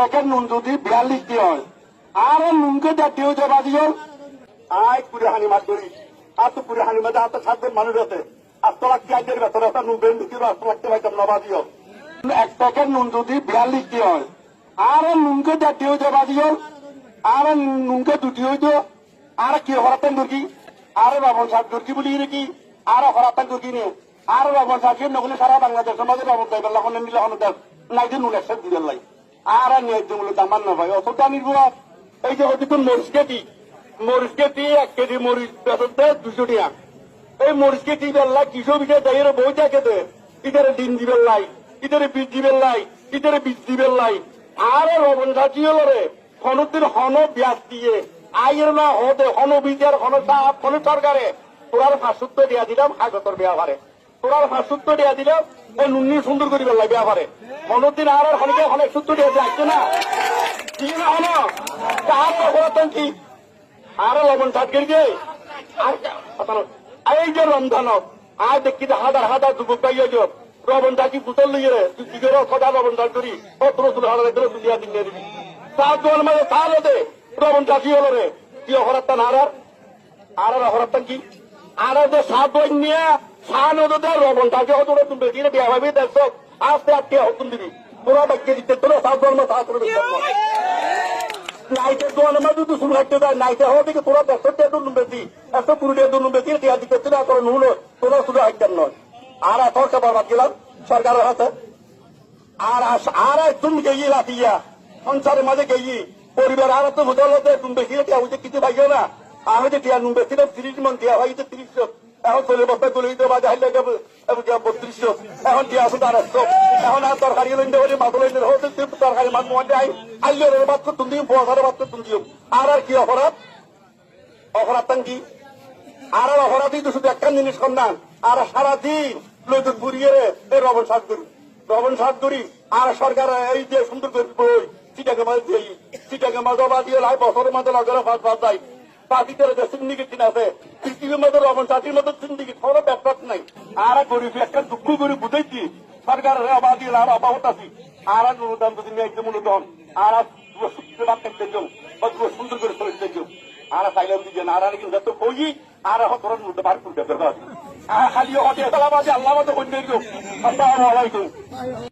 Packet নুন যদি বিয়াল্লিশ দিয়ে হয়, আর নুনকে জাতীয় জবা দিও আয় কুড়ি হানি মাছ ধরি। আর তো কুড়ি হানি মাঝে আর তো সাতজন মানুষ আছে। আর তো লাখ চারজের ভেতরে একটা নুন বেন দিতে আর তো লাগতে পাইতাম নবা দিও এক প্যাকেট নুন যদি বিয়াল্লিশ দিয়ে হয়, আর নুনকে জাতীয় জবা দিও আর নুনকে দুটি হইতো। আর কি হরাতেন দুর্গি আর বাবন সাহেব দুর্গি বলি নাকি আর হরাতেন দুর্গি নিয়ে আর বাবন সাহেব নগলে সারা বাংলাদেশের মাঝে বাবন দাইবার লাখন নিলে হন নাই যে নুন একশো দিবেন লাই। আর আর নিয়ে মূলত আমার না ভাই, অতটা নির্ভর এই যে হয়তো মরিচ কেটি। মরিচ কেটি, এক কেজি মরিচ বেতনতে দুশো টাকা। এই মরিচ কেটি বেল্লা কিশো বিটে যাই বই থাকে দে ইধারে ডিম দিবেন লাই ইধারে বীজ দিবেন লাই ইধারে বীজ দিবেন লাই। আর লবণ সাজি হলো রে। হনদিন হন ব্যাস দিয়ে। আইয়ের না হতে হন বীজের হন সাপ, হন সরকারে। তোরার ফাঁসুত্ব দিয়া দিলাম হাজতর বিয়া ভারে তোরার ফাঁসুত্ব দিয়া দিলাম ও নুনি সুন্দর করি বেল্লাই বিয়া ভারে হনদিন আর হনকে হনে সূত্র দিয়া যাচ্ছে না। কি না হলো? তার তো কি আর লবণ সাত গেছে এই যে দেখি হাজার হাজার যুবক পাইয়া যে লবণ থাকি বুতল লিয়ে রে, তুই কি করে সদা লবণ থাক করি? অত্র তুলে হাজার করে তুলিয়া দিন দিবি। সাত জল মানে তাহলে দে লবণ থাকি হলো রে। কি অহরাত্তান আর আর? কি? আর যে সাত বই নিয়ে সান ওদের লবণ হতো তুমি বেশি বিয়া দেখছ? আস্তে হতুন দিবি পুরো তোর সাত জল সাত তো দেয় একশো কুড়ি টাকা দুন বেশি টিয়া তোরা নুন তোরা নয়। আর সরকার বরবাদ গেলাম সরকারের হাতে। আর আর তুমি গেই রাতিয়া সংসারের মাঝে গেই পরিবার আর তো বুঝাল তুমি বেশি টিয়া কিছু পাইও না। আমি যে টিয়া নুন বেশি তিরিশ মন টিয়া হইতে তিরিশ এখন চলে বস্তা চলে দিতে বাজে হাইলে বত্রিশ এখন টিয়া আছে তার একশো? এখন আর তরকারি লইতে হলে মাছ লইতে হতে তরকারি মাছ মধ্যে আই, আইলে বাদ তো তুমি পোয়াশারে বাদ তো তুমি আর আর কি অপরাধ? অপরাধ কি? আর আর অপরাধই তো শুধু একটা জিনিস কম না আর সারাদিন লইতে ঘুরিয়ে রে এই রবন সাত করি রবন সাত করি আর সরকার এই যে সুন্দর করে বই সিটাকে মাছ দিই সিটাকে মাছ অবা দিয়ে লাই, বছরের মাঝে লগেরা ফাঁস ফাঁস যায় পাখিদের যে সিন্ডিকেট কিনা আছে পৃথিবীর মধ্যে রবন সাথীর মধ্যে সিন্ডিকেট, কোনো ব্যাপার নাই। আর গরিব একটা দুঃখ করে বুঝাইছি সরকারের অবা দিয়ে আর অবা হতাছি আর আর অনুদান যদি নিয়ে একদম অনুদান আর আর সুন্দর করে চলে দেখো আর সাইলাম দিকে আর আর কিন্তু যত কই আর হতরন মধ্যে বার করতে পারবে খালি হতে সালাম আল্লাহ মতো দিও আসসালামু